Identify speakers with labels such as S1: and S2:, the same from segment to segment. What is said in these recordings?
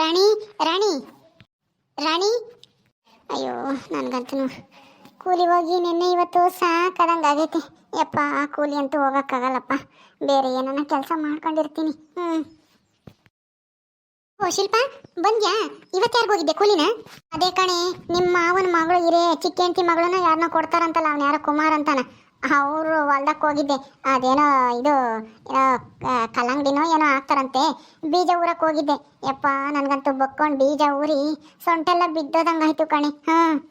S1: ರಾಣಿ ರಾಣಿ ರಾಣಿ. ಅಯ್ಯೋ, ನನಗಂತೂ ಕೂಲಿ ಹೋಗಿ ನಿನ್ನೆ ಇವತ್ತು ಸಾಕಾದಂಗೆ ಆಗೈತಿ. ಯಪ್ಪ ಕೂಲಿ ಅಂತೂ ಹೋಗೋಕ್ಕಾಗಲ್ಲಪ್ಪ. ಬೇರೆ ಏನನ್ನ ಕೆಲಸ ಮಾಡ್ಕೊಂಡಿರ್ತೀನಿ. ಹ್ಞೂ ಓ, ಶಿಲ್ಪ, ಬಂದ್ಯಾ? ಇವತ್ತು ಯಾರಿಗೆ ಹೋಗಿದ್ದೆ ಕೂಲಿನ? ಅದೇ ಕಣೆ, ನಿಮ್ಮ ಮಾವನ ಮಗಳು ಇರೇ ಚಿಕ್ಕಂತಿ ಮಗಳನ್ನ ಯಾರನ್ನ ಕೊಡ್ತಾರಂತಲ್ಲ, ಅವ್ನು ಯಾರೋ ಕುಮಾರ್ ಅಂತಾನ. ಅವರು ಹೊಲ್ದಕ್ಕೆ ಹೋಗಿದ್ದೆ. ಅದೇನೋ ಇದು, ಏನೋ ಕಲ್ಲಂಗಡಿನೋ ಏನೋ ಹಾಕ್ತಾರಂತೆ. ಬೀಜ ಊರಕ್ಕೆ ಹೋಗಿದ್ದೆ. ಯಪ್ಪ, ನನಗಂತೂ ಬಕ್ಕೊಂಡು ಬೀಜ ಊರಿ ಸೊಂಟೆಲ್ಲ ಬಿದ್ದೋದಂಗಾಯ್ತು ಕಣೆ. ಹಾಂ.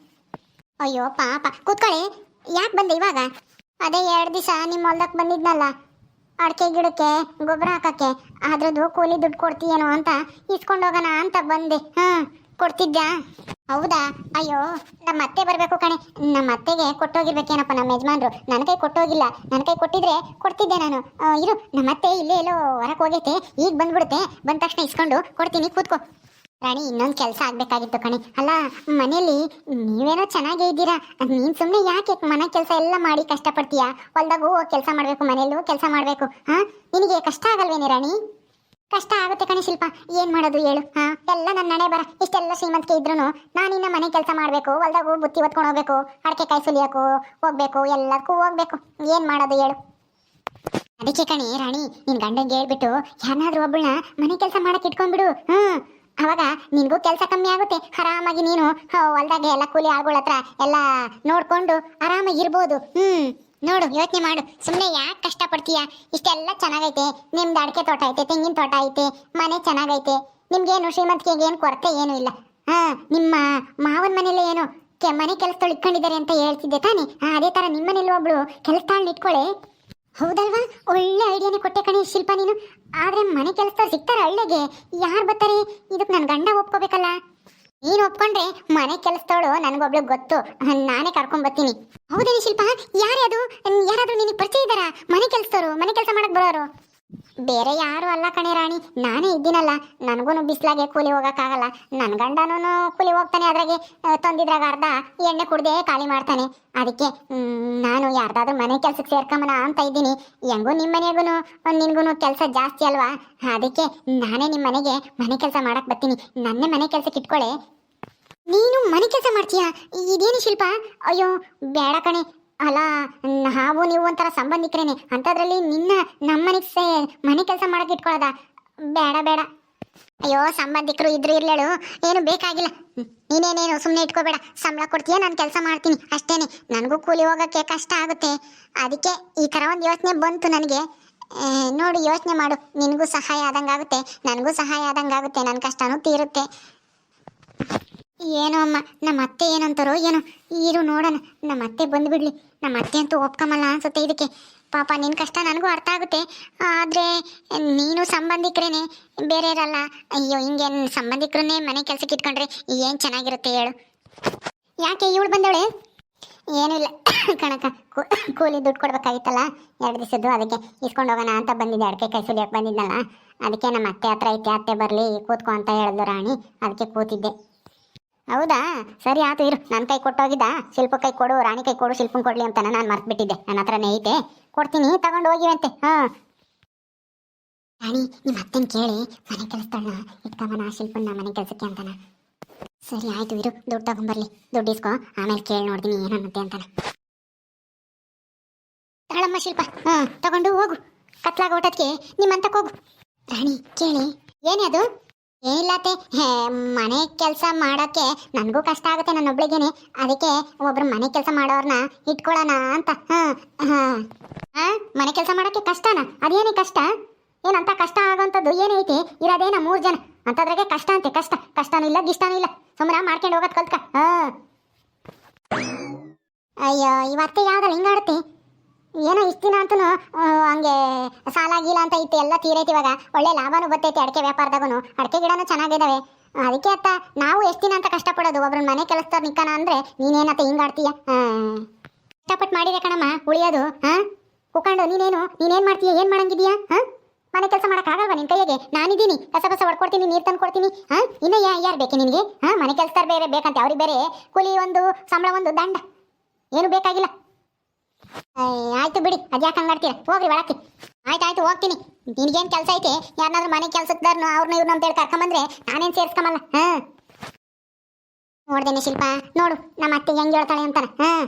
S1: ಅಯ್ಯೋ, ಪಾಪ. ಕೂತ್ಕೊಳ್ಳಿ. ಯಾಕೆ ಬಂದೆ ಇವಾಗ? ಅದೇ ಎರಡು ದಿವಸ ನಿಮ್ಮ ಹೊಲ್ದಕ್ಕೆ ಬಂದಿದ್ನಲ್ಲ. ಅಡಿಕೆ ಗಿಡಕ್ಕೆ, ಗೊಬ್ಬರ ಹಾಕಕ್ಕೆ. ಅದ್ರದ್ದು ಕೂಲಿ ದುಡ್ಡು ಕೊಡ್ತೀಯೇನೋ ಅಂತ ಇಸ್ಕೊಂಡು ಹೋಗೋಣ ಅಂತ ಬಂದೆ. ಹಾಂ. ಕೊಡ್ತಿದ್ಯಾ? ಹೌದಾ? ಅಯ್ಯೋ, ನಮ್ಮ ಅತ್ತೆ ಬರಬೇಕು ಕಣೆ. ನಮ್ಮ ಅತ್ತೆಗೆ ಕೊಟ್ಟೋಗಿರ್ಬೇಕೇನಪ್ಪ ನಮ್ಮ ಯಜಮಾನ್ರು. ನನ್ನ ಕೈ ಕೊಟ್ಟೋಗಿಲ್ಲ. ನನ್ನ ಕೈ ಕೊಟ್ಟಿದ್ರೆ ಕೊಡ್ತಿದ್ದೆ ನಾನು. ಇರು, ನಮ್ಮ ಅತ್ತೆ ಇಲ್ಲೇ ಎಲ್ಲೋ ಹೊರಕ್ಕೆ ಹೋಗೈತೆ. ಈಗ ಬಂದ್ಬಿಡುತ್ತೆ. ಬಂದ ತಕ್ಷಣ ಇಸ್ಕೊಂಡು ಕೊಡ್ತೀನಿ, ಕೂತ್ಕೋ. ರಾಣಿ, ಇನ್ನೊಂದು ಕೆಲಸ ಆಗಬೇಕಾಗಿತ್ತು ಕಣೆ. ಅಲ್ಲ ಮನೇಲಿ ನೀವೇನೋ ಚೆನ್ನಾಗೇ ಇದ್ದೀರಾ? ನೀನು ಸುಮ್ಮನೆ ಯಾಕೆ ಮನೆ ಕೆಲಸ ಎಲ್ಲ ಮಾಡಿ ಕಷ್ಟಪಡ್ತೀಯಾ? ಹೊಲ್ದಾಗೂ ಕೆಲಸ ಮಾಡಬೇಕು, ಮನೆಯಲ್ಲೂ ಕೆಲಸ ಮಾಡಬೇಕು. ಹಾ? ನಿನಗೆ ಕಷ್ಟ ಆಗಲ್ವೇನೆ ರಾಣಿ? ಕಷ್ಟ ಆಗುತ್ತೆ ಕಣಿ ಶಿಲ್ಪ. ಏನ್ ಮಾಡೋದು ಹೇಳು, ಹಾ? ಎಲ್ಲ ನನ್ನ ನಡೆ ಬರ. ಇಷ್ಟೆಲ್ಲ ಶ್ರೀಮಂತಿಕೆ ಇದ್ರು ನಾನಿನ್ನ ಮನೆ ಕೆಲಸ ಮಾಡಬೇಕು, ಹೊಲ್ದಾಗೂ ಬುತ್ತಿ ಹೊತ್ಕೊಂಡು ಹೋಗ್ಬೇಕು ಅಡಕೆ ಕಾಯಿ ಸುಲಿಯಕ್ಕೂ ಹೋಗ್ಬೇಕು ಎಲ್ಲದಕ್ಕೂ ಹೋಗ್ಬೇಕು. ಏನ್ ಮಾಡೋದು ಹೇಳು. ಅದಕ್ಕೆ ಕಣಿ, ರಾಣಿ, ನಿನ್ ಗಂಡಂಗೆ ಹೇಳ್ಬಿಟ್ಟು ಯಾರನ್ನಾದ್ರೂ ಒಬ್ಬಳನ್ನ ಮನೆ ಕೆಲಸ ಮಾಡಕ್ ಇಟ್ಕೊಂಡ್ಬಿಡು, ಹ್ಮ್? ಅವಾಗ ನಿನ್ಗೂ ಕೆಲಸ ಕಮ್ಮಿ ಆಗುತ್ತೆ. ಆರಾಮಾಗಿ ನೀನು ಹೊಲ್ದಾಗೆ ಎಲ್ಲ ಕೂಲಿ ಆಳ್ಗಳ ಹತ್ರ ಎಲ್ಲ ನೋಡ್ಕೊಂಡು ಆರಾಮಾಗಿ ಇರ್ಬೋದು, ಹ್ಮ್? ನೋಡು, ಯೋಚನೆ ಮಾಡು. ಸುಮ್ಮನೆ ಯಾಕೆ ಕಷ್ಟಪಡ್ತೀಯ? ಇಷ್ಟೆಲ್ಲ ಚೆನ್ನಾಗೈತೆ. ನಿಮ್ದು ಅಡಿಕೆ ತೋಟ ಐತೆ, ತೆಂಗಿನ ತೋಟ ಐತೆ, ಮನೆ ಚೆನ್ನಾಗೈತೆ. ನಿಮ್ಗೇನು ಶ್ರೀಮಂತಿಕೆಗೆ ಏನು ಕೊರತೆ ಏನು ಇಲ್ಲ. ಹಾ, ನಿಮ್ಮ ಮಾವನ ಮನೇಲಿ ಏನು ಕೆ- ಮನೆ ಕೆಲಸದೊಳು ಇಟ್ಕೊಂಡಿದ್ದಾರೆ ಅಂತ ಹೇಳ್ತಿದ್ದೆ ತಾನೇ? ಅದೇ ತರ ನಿಮ್ಮ ಮನೇಲಿ ಒಬ್ಳು ಕೆಲಸದಾಳನ್ನ ಇಟ್ಕೊಳ್ಳಿ ಹೌದಲ್ವಾ? ಒಳ್ಳೆ ಐಡಿಯಾನೇ ಕೊಟ್ಟೆ ಕಣಿ ಶಿಲ್ಪ ನೀನು. ಆದ್ರೆ ಮನೆ ಕೆಲಸ ಸಿಗ್ತಾರೆ ಹಳ್ಳಿಗೆ. ಯಾರು ಬರ್ತಾರೆ? ಇದಕ್ಕೆ ನನ್ನ ಗಂಡ ಒಪ್ಕೋಬೇಕಲ್ಲ. ನೀನು ಒಪ್ಕೊಂಡ್ರೆ ಮನೆ ಕೆಲಸದವಳು ನನಗೊಬ್ಳು ಗೊತ್ತು. ನಾನೇ ಕರ್ಕೊಂಡ್ ಬರ್ತೀನಿ. ಹೌದೇನಿ ಶಿಲ್ಪ? ಯಾರೇ ಅದು? ಯಾರಾದ್ರೂ ನಿನಗೆ ಪರಿಚಯ ಇದ್ದಾರಾ? ಮನೆ ಕೆಲಸದವರು, ಮನೆ ಕೆಲಸ ಮಾಡಕ್ ಬರೋರು? ಬೇರೆ ಯಾರು ಅಲ್ಲ ಕಣೆ ರಾಣಿ. ನಾನೇ ಇದ್ದೀನಲ್ಲ. ನನಗೂ ಬಿಸ್ಲಾಗೆ ಕೂಲಿ ಹೋಗಕ್ಕಾಗಲ್ಲ. ನನ್ನ ಗಂಡನೂ ಕೂಲಿ ಹೋಗ್ತಾನೆ ಅದ್ರಾಗೆ. ತಂದಿದ್ರಾಗ ಅರ್ಧ ಎಣ್ಣೆ ಕುಡ್ದೆ ಖಾಲಿ ಮಾಡ್ತಾನೆ. ಅದಕ್ಕೆ ನಾನು ಯಾರ್ದಾದ್ರೂ ಮನೆ ಕೆಲ್ಸಕ್ಕೆ ಸೇರ್ಕೊಂಬನ ಅಂತ ಇದ್ದೀನಿ. ಹೆಂಗೂ ನಿಮ್ಮ ಮನೆಗೂ ನಿನ್ಗೂ ಕೆಲಸ ಜಾಸ್ತಿ ಅಲ್ವಾ? ಅದಕ್ಕೆ ನಾನೇ ನಿಮ್ಮ ಮನೆಗೆ ಮನೆ ಕೆಲಸ ಮಾಡಕ್ ಬರ್ತೀನಿ. ನನ್ನೇ ಮನೆ ಕೆಲಸಕ್ಕೆ ಇಟ್ಕೊಳ್ಳೆ ನೀನು ಮನೆ ಕೆಲಸ ಮಾಡ್ತೀಯಾ? ಇದೇನು ಶಿಲ್ಪ? ಅಯ್ಯೋ, ಬೇಡ ಕಣೆ. ಅಲ್ಲ, ನಾವು ನೀವು ಒಂಥರ ಸಂಬಂಧಿಕರೇನೆ. ಅಂಥದ್ರಲ್ಲಿ ನಿನ್ನ ನಮ್ಮನೆಗೆ ಮನೆ ಕೆಲಸ ಮಾಡಕ್ಕೆ ಇಟ್ಕೊಳ್ಳೋದ ಬೇಡ ಬೇಡ. ಅಯ್ಯೋ, ಸಂಬಂಧಿಕರು ಇದ್ರು ಇರ್ಲೇಳು. ಏನು ಬೇಕಾಗಿಲ್ಲ. ನೀನೇನೇನು ಸುಮ್ಮನೆ ಇಟ್ಕೋಬೇಡ. ಸಂಬಳ ಕೊಡ್ತೀಯ? ನಾನು ಕೆಲಸ ಮಾಡ್ತೀನಿ. ಅಷ್ಟೇನೆ. ನನಗೂ ಕೂಲಿ ಹೋಗೋಕ್ಕೆ ಕಷ್ಟ ಆಗುತ್ತೆ. ಅದಕ್ಕೆ ಈ ಥರ ಒಂದು ಯೋಚನೆ ಬಂತು ನನಗೆ. ನೋಡು ಯೋಚನೆ ಮಾಡು. ನಿನಗೂ ಸಹಾಯ ಆದಂಗಾಗುತ್ತೆ. ನನಗೂ ಸಹಾಯ ಆದಂಗಾಗುತ್ತೆ. ನನ್ನ ಕಷ್ಟನೂ ತೀರುತ್ತೆ. ಏನೋ ಅಮ್ಮ, ನಮ್ಮ ಅತ್ತೆ ಏನಂತಾರೋ ಏನೋ. ಇರು ನೋಡೋಣ. ನಮ್ಮ ಅತ್ತೆ ಬಂದುಬಿಡ್ಲಿ. ನಮ್ಮ ಅತ್ತೆ ಅಂತೂ ಒಪ್ಕೊಂಬಲ್ಲ ಅನ್ಸುತ್ತೆ ಇದಕ್ಕೆ. ಪಾಪ ನಿನ್ನ ಕಷ್ಟ ನನಗೂ ಅರ್ಥ ಆಗುತ್ತೆ. ಆದರೆ, ನೀನು ಸಂಬಂಧಿಕರೇನೆ ಬೇರೆ ಇರಲ್ಲ ಅಯ್ಯೋ, ಹಿಂಗೆ ಸಂಬಂಧಿಕರನ್ನೇ ಮನೆ ಕೆಲ್ಸಕ್ಕೆ ಇಟ್ಕೊಂಡ್ರೆ ಏನು ಚೆನ್ನಾಗಿರುತ್ತೆ ಹೇಳು. ಯಾಕೆ ಇವಳು ಬಂದವಳೆ? ಏನಿಲ್ಲ ಕಣಕ ಕೂಲಿ ದುಡ್ಡು ಕೊಡ್ಬೇಕಾಗಿತ್ತಲ್ಲ? ಎರಡು ದಿವಸದ್ದು ಅದಕ್ಕೆ ಇಸ್ಕೊಂಡು ಹೋಗೋಣ ಅಂತ ಬಂದಿದ್ದೆ. ಅಡಿಕೆ ಕೈ ಸುಲಿಯೋಕೆ ಬಂದಿದ್ದಲ್ಲ ಅದಕ್ಕೆ ನಮ್ಮ ಅತ್ತೆ ಹತ್ರ ಐತೆ, ಅತ್ತೆ ಬರಲಿ, ಕೂತ್ಕೊ ಅಂತ ಹೇಳಿದ್ಲು ರಾಣಿ. ಅದಕ್ಕೆ ಕೂತಿದ್ದೆ. ಹೌದಾ? ಸರಿ ಆತು, ಇರು. ನನ್ನ ಕೈ ಕೊಟ್ಟೋಗಿದ್ದ. ಶಿಲ್ಪ ಕೈ ಕೊಡು, ರಾಣಿ ಕೈ ಕೊಡು, ಶಿಲ್ಪನ್ ಕೊಡ್ಲಿ ಅಂತ ನಾನು ಮರ್ತ್ಬಿಟ್ಟಿದ್ದೆ. ನನ್ನ ಹತ್ರನೇ ಐತೆ. ಕೊಡ್ತೀನಿ, ತಗೊಂಡು ಹೋಗಿವಂತೆ. ಹಾ. ರಾಣಿ ನಿಮ್ಮ ಅತ್ತೆನ ಕೇಳಿ ಮನೆ ಕೆಲಸದಾಗ ಇಟ್ಕೊಂಬನ ಶಿಲ್ಪನ್ನ ಮನೆ ಕೆಲಸಕ್ಕೆ ಅಂತಾನ. ಸರಿ ಆಯ್ತು, ಇರು. ದುಡ್ಡು ತಗೊಂಬರ್ಲಿ. ದುಡ್ಡು ಇಸ್ಕೊ. ಆಮೇಲೆ ಕೇಳಿ ನೋಡ್ತೀನಿ ಏನನ್ನತ್ತೆ ಅಂತಾನ. ತಗೊಳಮ್ಮ ಶಿಲ್ಪ. ಹಾ, ತಗೊಂಡು ಹೋಗು. ಕತ್ಲಾಗ ಊಟಕ್ಕೆ ನಿಮ್ಮಂತಕ್ಕೆ ಹೋಗು. ರಾಣಿ, ಕೇಳಿ. ಏನೇ ಅದು? ಏನಿಲ್ಲತ್ತೆ ಮನೆ ಕೆಲಸ ಮಾಡೋಕ್ಕೆ ನನಗೂ ಕಷ್ಟ ಆಗುತ್ತೆ ನನ್ನೊಬ್ಳಿಗೇನೆ ಅದಕ್ಕೆ ಒಬ್ರು ಮನೆ ಕೆಲಸ ಮಾಡೋರ್ನ ಇಟ್ಕೊಳ್ಳೋಣ ಅಂತ. ಹಾಂ ಹಾಂ. ಮನೆ ಕೆಲಸ ಮಾಡೋಕ್ಕೆ ಕಷ್ಟನಾ? ಅದೇನೇ ಕಷ್ಟ? ಏನಂತ ಕಷ್ಟ ಆಗೋಂಥದ್ದು ಏನೈತಿ ಇರೋದೇನ ಮೂರು ಜನ. ಅಂಥದ್ರಾಗೆ ಕಷ್ಟ ಅಂತೆ, ಕಷ್ಟ. ಕಷ್ಟನೂ ಇಲ್ಲ, ಗಿಷ್ಟನೂ ಇಲ್ಲ. ಸುಮ್ಮನೆ ಮಾಡ್ಕೊಂಡು ಹೋಗೋದು ಕಲ್ತ್ಕ. ಹಾಂ. ಅಯ್ಯೋ, ಇವತ್ತೆ ಯಾವ್ದಲ್ಲ ಹಿಂಗಾಡುತ್ತೆ ಏನೋ ಇಷ್ಟಿನ ದಿನ ಅಂತೂ ಹಂಗೆ ಸಾಲ ಗೀಲ ಅಂತ ಇತ್ತು ಎಲ್ಲ ತೀರೈತಿ ಇವಾಗ. ಒಳ್ಳೆ ಲಾಭನೂ ಬರ್ತೈತಿ ಅಡಿಕೆ ವ್ಯಾಪಾರದಾಗೂ ಅಡಿಕೆ ಗಿಡನೂ ಚೆನ್ನಾಗಿದ್ದಾವೆ ಅದಕ್ಕೆ ಅತ್ತ, ನಾವು ಎಷ್ಟು ದಿನ ಅಂತ ಕಷ್ಟಪಡೋದು? ಒಬ್ರನ್ನ ಮನೆ ಕೆಲಸದವ್ರು ನಿಕ್ಕಣ ಅಂದ್ರೆ ನೀನೇನತ್ತ ಹಿಂಗಾಡ್ತೀಯ? ಕಷ್ಟಪಟ್ಟು ಮಾಡಿದೆ ಕಣಮ್ಮ, ಉಳಿಯೋದು ಹಾಂ ಕುಕೊಂಡು ನೀನೇನು, ನೀನೇನ್ ಮಾಡ್ತೀಯ, ಏನು ಮಾಡಂಗಿದೀಯಾ ಹಾಂ ಮನೆ ಕೆಲಸ ಆಗಲ್ವಾ ನಿನ್ ಕೈಗೆ ನಾನಿದ್ದೀನಿ, ಕಸ ಕಸ ಹೊಡ್ಕೊಡ್ತೀನಿ, ನೀರು ತಂದು ಕೊಡ್ತೀನಿ ಹಾಂ ಇನ್ನು ಯಾ, ಯಾರು ಬೇಕು ನಿನಗೆ ಹಾಂ ಮನೆ ಕೆಲಸದವ್ರು ಬೇರೆ ಬೇಕಂತೆ, ಅವ್ರಿಗೆ ಬೇರೆ, ಕೂಲಿ ಒಂದು, ಸಂಬಳ ಒಂದು, ದಂಡ. ಏನು ಬೇಕಾಗಿಲ್ಲ. ಆಯ್ತು ಬಿಡಿ. ಅದ್ಯಾಕೆ ಹಂಗಾಡ್ತೀರ ಹೋಗ್ರಿ ಒಳಕ್ಕೆ. ಆಯ್ತು ಆಯ್ತು, ಹೋಗ್ತೀನಿ. ನಿನ್ಗೇನ್ ಕೆಲಸ ಐತೆ? ಯಾರನ್ನಾದ್ರೂ ಮನೆ ಕೆಲ್ಸಕ್ದಾರ್ನು ಅವ್ರನ್ನ ಇವ್ರನ್ನ ಅಂತ ಹೇಳಿ ಕರ್ಕೊಂಬಂದ್ರೆ ನಾನೇನ್ ಸೇರ್ಸ್ಕೊಂಬಲ್ಲ? ಹಾ? ನೋಡ್ದೇನೆ ಶಿಲ್ಪ. ನೋಡು, ನಮ್ಮ ಅತ್ತೆ ಹೆಂಗ್ ಹೇಳ್ತಾಳೆ ಅಂತಾನೆ. ಹಾ?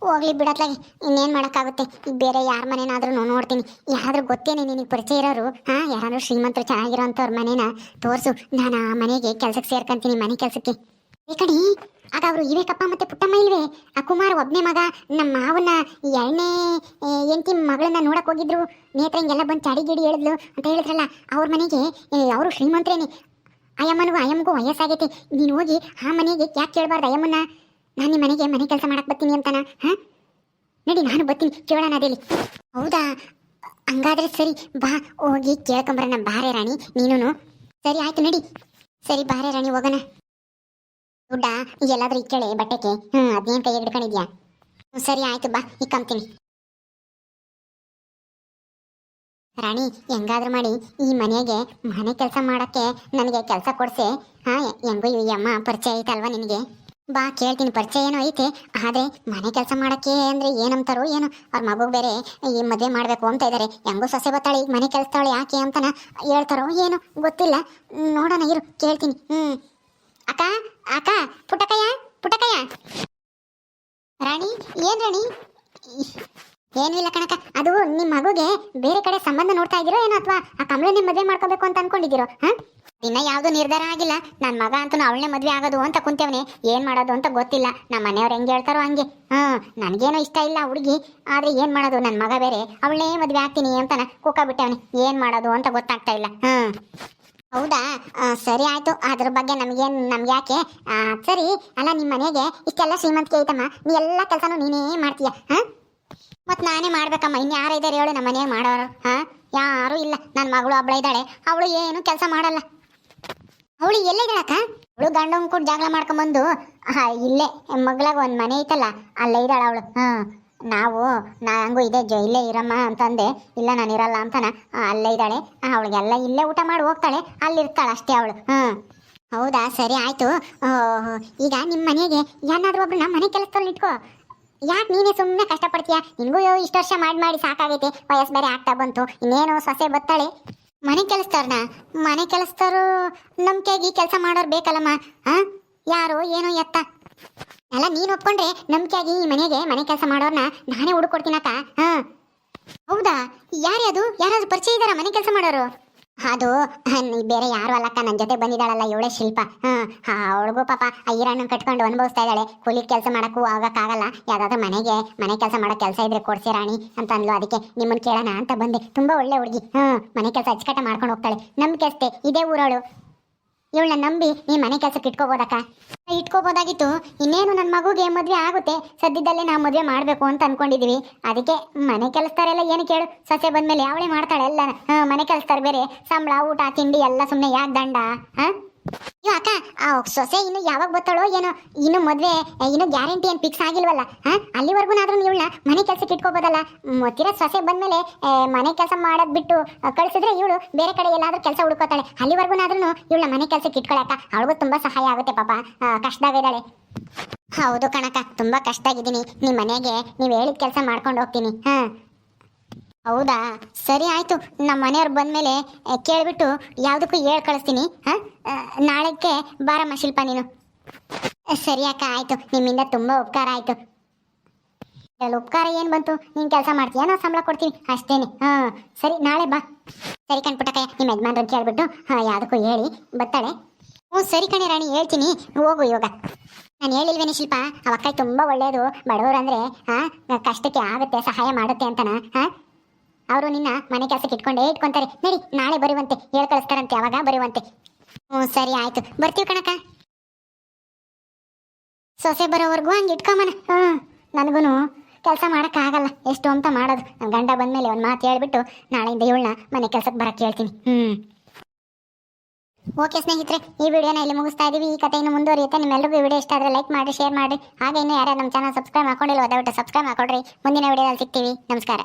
S1: ಹೋಗ್ಲಿ ಬಿಡತ್ಲಾಗಿ ಇನ್ನೇನ್ ಮಾಡಕ್ಕಾಗುತ್ತೆ? ಬೇರೆ ಯಾರ ಮನೆನಾದ್ರೂ ನೋಡ್ತೀನಿ. ಯಾರಾದ್ರೂ ಗೊತ್ತೇನೆ ನಿನಗೆ ಪರಿಚಯ ಇರೋರು? ಹಾ? ಯಾರಾದ್ರೂ ಶ್ರೀಮಂತರು ಚೆನ್ನಾಗಿರೋಂಥವ್ರ ಮನೇನ? ತೋರ್ಸು. ನಾನು ಆ ಮನೆಗೆ ಕೆಲಸಕ್ಕೆ ಸೇರ್ಕೊಂತೀನಿ, ಮನೆ ಕೆಲ್ಸಕ್ಕೆ. ಕಡೆ ಆಗ ಅವರು ಇವೇಕಪ್ಪ ಮತ್ತೆ ಪುಟ್ಟಮ್ಮ ಇಲ್ವೇ? ಆ ಕುಮಾರ್ ಒಬ್ಬನೇ ಮಗ ನಮ್ಮ ಮಾವನ ಎರಡನೇ ಎಂಟಿ ಮಗಳನ್ನ ನೋಡಕ್ ಹೋಗಿದ್ರು. ನೇತ್ರ ಹಿಂಗೆಲ್ಲ ಬಂದು ಚಾಡಿ ಗಿಡಿ ಹೇಳಿದ್ಲು ಅಂತ ಹೇಳಿದ್ರಲ್ಲ, ಅವ್ರ ಮನೆಗೆ ಅವರು ಶ್ರೀಮಂತರೇನೆ. ಅಯ್ಯಮ್ಮನಿಗೂ ಅಯ್ಯಮ್ಮಗೂ ವಯಸ್ಸಾಗೈತಿ. ನೀನು ಹೋಗಿ ಆ ಮನೆಗೆ ಯಾಕೆ ಕೇಳಬಾರ್ದು ಅಯ್ಯಮ್ಮನ ನಾನು ನಿಮ್ಮ ಮನೆಗೆ ಮನೆ ಕೆಲಸ ಮಾಡಕ್ ಬರ್ತೀನಿ ಅಂತಾನ, ಹಾ? ನಡಿ, ನಾನು ಬರ್ತೀನಿ. ಕೇಳೋಣ ಅದೇಲಿ ಹೌದಾ? ಹಂಗಾದ್ರೆ ಸರಿ, ಬಾ, ಹೋಗಿ ಕೇಳ್ಕೊಂಬರೋಣ. ಬಾರೆ ರಾಣಿ ನೀನು ಸರಿ, ಆಯ್ತು, ನಡಿ. ಸರಿ, ಬಾರೆ ರಾಣಿ, ಹೋಗೋಣ. ದುಡ್ಡ? ಎಲ್ಲಾದ್ರೂ ಇಕ್ಕೇಳೆ ಬಟ್ಟೆಗೆ. ಹ್ಮ್ ಅದೇನ್ ಕೈ ಹಿಡ್ಕೊಂಡಿದ್ಯಾ? ಸರಿ, ಆಯ್ತು, ಬಾ ಇಕ್ಕಂತೀನಿ ರಾಣಿ, ಹೆಂಗಾದ್ರೂ ಮಾಡಿ, ಈ ಮನೆಗೆ ಮನೆ ಕೆಲಸ ಮಾಡಕ್ಕೆ ನನಗೆ ಕೆಲಸ ಕೊಡ್ಸೆ. ಹಾ, ಹೆಂಗೋ ಈ ಅಮ್ಮ ಪರಿಚಯ ಐತಲ್ವಾ ನಿನಗೆ? ಬಾ, ಕೇಳ್ತೀನಿ, ಪರಿಚಯ ಏನೋ ಐತೆ. ಆದ್ರೆ ಮನೆ ಕೆಲಸ ಮಾಡೋಕ್ಕೆ ಅಂದ್ರೆ ಏನಂತಾರೋ ಏನು. ಅವ್ರ ಮಗು ಬೇರೆ ಈ ಮದುವೆ ಮಾಡಬೇಕು ಅಂತ ಇದ್ದಾರೆ ಹೆಂಗೋ ಸೊಸೆ ಬತ್ತಾಳಿ ಮನೆ ಕೆಲಸ ಕೆಲಸತಾಳೆ ಯಾಕೆ ಅಂತನ ಹೇಳ್ತಾರೋ ಏನೋ ಗೊತ್ತಿಲ್ಲ. ನೋಡೋಣ, ಇರು, ಕೇಳ್ತೀನಿ. ಹ್ಮ್. ಅಕ್ಕ ಅಕ್ಕ ಪುಟ್ಟಕಯ್ಯ ಪುಟ್ಟಕಯ್ಯ ರಾಣಿ, ಏನ್ ರಾಣಿ? ಏನಿಲ್ಲ ಇಲ್ಲ ಅದು ನಿಮ್ಮ ಮಗುಗೆ ಬೇರೆ ಕಡೆ ಸಂಬಂಧ ನೋಡ್ತಾ ಇದ್ದೀರೋ ಏನೋ ಅಥವಾ ಆ ಕಮಲನೇ ಮದುವೆ ಮಾಡ್ಕೋಬೇಕು ಅಂತ ಅನ್ಕೊಂಡಿದ್ದೀರೋ, ಹಾ? ಇನ್ನ ಯಾವುದು ನಿರ್ಧಾರ ಆಗಿಲ್ಲ. ನನ್ನ ಮಗ ಅಂತೂ ಅವಳನ್ನೇ ಮದ್ವೆ ಆಗೋದು ಅಂತ ಕುಂತೇವನೆ. ಏನ್ ಮಾಡೋದು ಅಂತ ಗೊತ್ತಿಲ್ಲ. ನಮ್ಮ ಮನೆಯವ್ರು ಹೆಂಗೆ ಹೇಳ್ತಾರೋ ಹಂಗೆ. ಹ್ಮ್ ನನ್ಗೇನೋ ಇಷ್ಟ ಇಲ್ಲ ಹುಡುಗಿ. ಆದ್ರೆ ಏನ್ ಮಾಡೋದು? ನನ್ನ ಮಗ ಬೇರೆ. ಅವಳನ್ನೇ ಮದ್ವೆ ಆಗ್ತೀನಿ ಅಂತಾನ ಕೂಕ ಬಿಟ್ಟವನೆ ಏನ್ ಮಾಡೋದು ಅಂತ ಗೊತ್ತಾಗ್ತಾ ಇಲ್ಲ. ಹ್ಮ್ ಹೌದಾ? ಸರಿ ಆಯ್ತು. ಅದ್ರ ಬಗ್ಗೆ ನಮಗೇನು, ನಮ್ಗೆ ಯಾಕೆ? ಸರಿ. ಅಲ್ಲ ನಿಮ್ಮ ಮನೆಗೆ ಇಷ್ಟೆಲ್ಲ ಶ್ರೀಮಂತಿಕೆ ಐತಮ್ಮ ನೀ ಎಲ್ಲ ಕೆಲಸನೂ ನೀನೇ ಮಾಡ್ತೀಯ ಮತ್ತೆ ಮತ್ ನಾನೇ ಮಾಡ್ಬೇಕಮ್ಮ. ಇನ್ನು ಯಾರು ಇದ್ದಾರೆ ಹೇಳು ನಮ್ಮ ಮನೆಯಾಗ ಮಾಡೋರು, ಹಾ? ಯಾರು ಇಲ್ಲ. ನನ್ನ ಮಗಳು ಒಬ್ಳ ಇದ್ದಾಳೆ. ಅವಳು ಏನು ಕೆಲಸ ಮಾಡಲ್ಲ. ಅವಳು ಎಲ್ಲಿದ್ದಾಳಕ್ಕ ಅವಳು ಗಂಡನ ಕೂಡ ಜಾಗಲ ಮಾಡ್ಕೊಂಬಂದು, ಹಾ, ಇಲ್ಲೇ. ಮಗಳಾಗ ಒಂದು ಮನೆ ಐತಲ್ಲ, ಅಲ್ಲೇ ಇದ್ದಾಳೆ ಅವಳು ಹ್ಮ್ ನಾವು, ನಾ ಇದೆ, ಜೊ ಇಲ್ಲೇ ಇರಮ್ಮ ಅಂತಂದೆ. ಇಲ್ಲ, ನಾನು ಇರಲ್ಲ ಅಂತಾನ. ಅಲ್ಲೇ ಇದ್ದಾಳೆ. ಅವಳಿಗೆಲ್ಲ ಇಲ್ಲೇ ಊಟ ಮಾಡಿ ಹೋಗ್ತಾಳೆ. ಅಲ್ಲಿರ್ತಾಳೆ ಅಷ್ಟೇ ಅವಳು. ಹ್ಮ್. ಹೌದಾ? ಸರಿ, ಆಯ್ತು. ಈಗ ನಿಮ್ಮ ಮನೆಗೆ ಏನಾದರೂ ಒಬ್ರು ನಮ್ಮ ಮನೆ ಕೆಲಸದಲ್ಲಿ ಇಟ್ಕೋ. ಯಾಕೆ ನೀನೇ ಸುಮ್ಮನೆ ಕಷ್ಟಪಡ್ತೀಯ? ನಿನಗೂ ಇಷ್ಟು ವರ್ಷ ಮಾಡಿ ಮಾಡಿ ಸಾಕಾಗೈತೆ. ವಯಸ್ಸು ಬೇರೆ ಆಗ್ತಾ ಬಂತು. ಇನ್ನೇನು ಸೊಸೆ ಬತ್ತಾಳೆ. ಮನೆ ಕೆಲಸದವ್ರನ್ನ? ಮನೆ ಕೆಲಸದವರು ನಂಬಿಕೆಯಾಗಿ ಕೆಲಸ ಮಾಡೋರು ಬೇಕಲ್ಲಮ್ಮ? ಹಾ ಯಾರು, ಏನು ಎತ್ತ. ಅಲ್ಲ, ನೀನು ಒಪ್ಕೊಂಡ್ರೆ ನಂಬಿಕೆಯಾಗಿ ಈ ಮನೆಗೆ ಮನೆ ಕೆಲಸ ಮಾಡೋರ್ನ ನಾನೇ ಹುಡುಕೊಡ್ತೀನಕ್ಕ. ಹಾ. ಹೌದಾ? ಯಾರೇ ಅದು? ಯಾರಾದ್ರೂ ಪರಿಚಯ ಇದ್ದಾರಾ ಮನೆ ಕೆಲಸ ಮಾಡೋರು? ಅದು ಬೇರೆ ಯಾರು ಅಲ್ಲಕ್ಕ ನನ್ನ ಜೊತೆ ಬಂದಿದ್ದಾಳಲ್ಲ ಇವಳೇ ಶಿಲ್ಪ. ಹ್ಮ್ ಅವಳಿಗೂ ಪಾಪ ಐರಣ್ಣು ಕಟ್ಕೊಂಡು ಅನುಭವಿಸ್ತಾ ಇದ್ದಾಳೆ. ಕೂಲಿ ಕೆಲಸ ಮಾಡಕ್ಕೂ ಆಗಕ್ಕಾಗಲ್ಲ. ಯಾವ್ದಾದ್ರು ಮನೆಗೆ ಮನೆ ಕೆಲಸ ಮಾಡೋ ಕೆಲಸ ಇದ್ರೆ ಕೊಡ್ಸಿ ರಾಣಿ ಅಂತ ಅಂದ್ಲು. ಅದಕ್ಕೆ ನಿಮ್ಮನ್ನ ಕೇಳೋಣ ಅಂತ ಬಂದೆ. ತುಂಬಾ ಒಳ್ಳೆ ಹುಡುಗಿ. ಹ್ಮ್ ಮನೆ ಕೆಲಸ ಅಚ್ಚುಕಟ್ಟ ಮಾಡ್ಕೊಂಡು ಹೋಗ್ತಾಳೆ. ನಂಬಿಕೆ ಅಷ್ಟೇ. ಇದೇ ಊರವಳು. ಇವಳನ್ನ ನಂಬಿ ನೀ ಮನೆ ಕೆಲಸಕ್ಕೆ ಇಟ್ಕೋಬೋದಕ್ಕ? ಇಟ್ಕೋಬೋದಾಗಿತ್ತು. ಇನ್ನೇನು ನನ್ನ ಮಗುಗೆ ಮದುವೆ ಆಗುತ್ತೆ. ಸದ್ಯದಲ್ಲೇ ನಾವು ಮದುವೆ ಮಾಡಬೇಕು ಅಂತ ಅನ್ಕೊಂಡಿದೀವಿ. ಅದಕ್ಕೆ ಮನೆ ಕೆಲಸದಾರೆಲ್ಲ ಏನು ಕೇಳು? ಸಸ್ಯ ಬಂದ್ಮೇಲೆ ಅವಳೇ ಮಾಡ್ತಾಳೆ? ಎಲ್ಲ ಮನೆ ಕೆಲಸದವ್ರು ಬೇರೆ. ಸಂಬಳ, ಊಟ, ತಿಂಡಿ ಎಲ್ಲ ಸುಮ್ಮನೆ ಯಾಕೆ ದಂಡ? ಹಾ? ಅಕ್ಕ, ಆ ಸೊಸೆ ಇನ್ನು ಯಾವಾಗ ಬರ್ತಾಳೋ ಏನೋ, ಇನ್ನು ಮದ್ವೆ ಇನ್ನು ಗ್ಯಾರಂಟಿ ಏನು ಫಿಕ್ಸ್ ಆಗಿಲ್ವಲ್ಲ, ಹಾ? ಅಲ್ಲಿವರೆಗೂ ಇವಳನ್ನ ಮನೆ ಕೆಲಸಕ್ಕೆ ಇಟ್ಕೋಬೋದಲ್ಲ? ಮತ್ತಿರ ಸೊಸೆ ಬಂದ್ಮೇಲೆ ಮನೆ ಕೆಲಸ ಮಾಡೋದ್ ಬಿಟ್ಟು ಕಳ್ಸಿದ್ರೆ ಇವಳು ಬೇರೆ ಕಡೆ ಎಲ್ಲಾದ್ರೂ ಕೆಲಸ ಹುಡ್ಕೋತಾಳೆ. ಅಲ್ಲಿವರೆಗೂ ಇವಳನ್ನ ಮನೆ ಕೆಲಸಕ್ಕೆ ಇಟ್ಕೊಳಕ್ಕ. ಅವಳಿಗೂ ತುಂಬಾ ಸಹಾಯ ಆಗುತ್ತೆ ಪಾಪ ಕಷ್ಟದಾಗ ಇದ್ದಾಳೆ. ಹೌದು ಕಣಕ ತುಂಬಾ ಕಷ್ಟಾಗಿದ್ದೀನಿ ನಿಮ್ಮ ಮನೆಗೆ ನೀವು ಹೇಳಿದ ಕೆಲಸ ಮಾಡ್ಕೊಂಡು ಹೋಗ್ತೀನಿ, ಹಾ? ಹೌದಾ? ಸರಿ ಆಯ್ತು. ನಮ್ಮ ಮನೆಯವ್ರು ಬಂದ ಮೇಲೆ ಕೇಳಿಬಿಟ್ಟು ಯಾವುದಕ್ಕೂ ಹೇಳ್ ಕಳಿಸ್ತೀನಿ, ಹಾ? ನಾಳೆಗೆ ಬಾರಮ್ಮ ಶಿಲ್ಪ ನೀನು. ಸರಿ ಅಕ್ಕ, ಆಯ್ತು. ನಿಮ್ಮಿಂದ ತುಂಬಾ ಉಪಕಾರ ಆಯ್ತು. ಅಲ್ಲಿ ಉಪಕಾರ ಏನು ಬಂತು? ನೀನು ಕೆಲಸ ಮಾಡ್ತೀಯ? ನಾವು ಸಂಬಳ ಕೊಡ್ತೀನಿ. ಅಷ್ಟೇನೆ. ಹಾಂ, ಸರಿ, ನಾಳೆ ಬಾ. ಸರಿ ಕಣ್ಪುಟ್ಟಕ್ಕಯ್ಯ ನಿಮ್ಮ ಯಜಮಾನ್ರನ್ನ ಕೇಳ್ಬಿಟ್ಟು, ಹಾಂ, ಯಾವುದಕ್ಕೂ ಹೇಳಿ ಬರ್ತಾಳೆ ಹ್ಞೂ, ಸರಿ ಕಣೆ ರಾಣಿ, ಹೇಳ್ತೀನಿ. ಹೋಗು ಇವಾಗ. ನಾನು ಹೇಳಿಲ್ವೇನೆ ಶಿಲ್ಪ ಆ ಅಕ್ಕ ತುಂಬ ಒಳ್ಳೆಯದು ಬಡವರು ಅಂದರೆ ಹಾಂ ಕಷ್ಟಕ್ಕೆ ಆಗುತ್ತೆ, ಸಹಾಯ ಮಾಡುತ್ತೆ ಅಂತನಾ, ಹಾಂ? ಅವರು ನಿನ್ನ ಮನೆ ಕೆಲಸಕ್ಕೆ ಇಟ್ಕೊಂಡೇ ಇಟ್ಕೊಂತಾರೆ. ನಡಿ, ನಾಳೆ ಬರುವಂತೆ. ಹೇಳ್ ಕಳಿಸ್ತಾರಂತೆ, ಅವಾಗ ಬರುವಂತೆ. ಹ್ಞೂ, ಸರಿ, ಆಯ್ತು. ಬರ್ತೀವಿ ಕಣಕ್ಕ. ಸೊಸೆ ಬರೋವರೆಗೂ ಹಂಗೆ ಇಟ್ಕೊಂಬನ. ಹ್ಞೂ ನನಗೂ ಕೆಲಸ ಮಾಡೋಕ್ಕಾಗಲ್ಲ. ಎಷ್ಟು ಅಂತ ಮಾಡೋದು. ನನ್ನ ಗಂಡ ಬಂದಮೇಲೆ ಒಂದು ಮಾತು ಹೇಳಿಬಿಟ್ಟು ನಾಳೆಯಿಂದ ಇವಳನ್ನ ಮನೆ ಕೆಲಸಕ್ಕೆ ಬರಕ್ಕೆ ಹೇಳ್ತೀನಿ. ಹ್ಞೂ. ಓಕೆ ಸ್ನೇಹಿತರೆ, ಈ ವಿಡಿಯೋನ ಇಲ್ಲಿ ಮುಗಿಸ್ತಾ ಇದೀವಿ. ಈ ಕಥೆ ಇನ್ನು ಮುಂದುವರಿಯುತ್ತೆ. ನಿಮ್ಮೆಲ್ಲರಿಗೂ ವಿಡಿಯೋ ಇಷ್ಟ ಆದರೆ ಲೈಕ್ ಮಾಡಿ ಶೇರ್ ಮಾಡಿ ಹಾಗೆ ಇನ್ನೂ ಯಾರ್ಯಾರು ನಮ್ಮ ಚಾನಲ್ ಸಬ್ಸ್ಕ್ರೈಬ್ ಮಾಡ್ಕೊಂಡಿಲ್ಲ ದಯವಿಟ್ಟು ಸಬ್ಸ್ಕ್ರೈಬ್ ಮಾಡ್ಕೊಡ್ರಿ. ಮುಂದಿನ ವಿಡಿಯೋದಲ್ಲಿ ಸಿಗ್ತೀವಿ. ನಮಸ್ಕಾರ.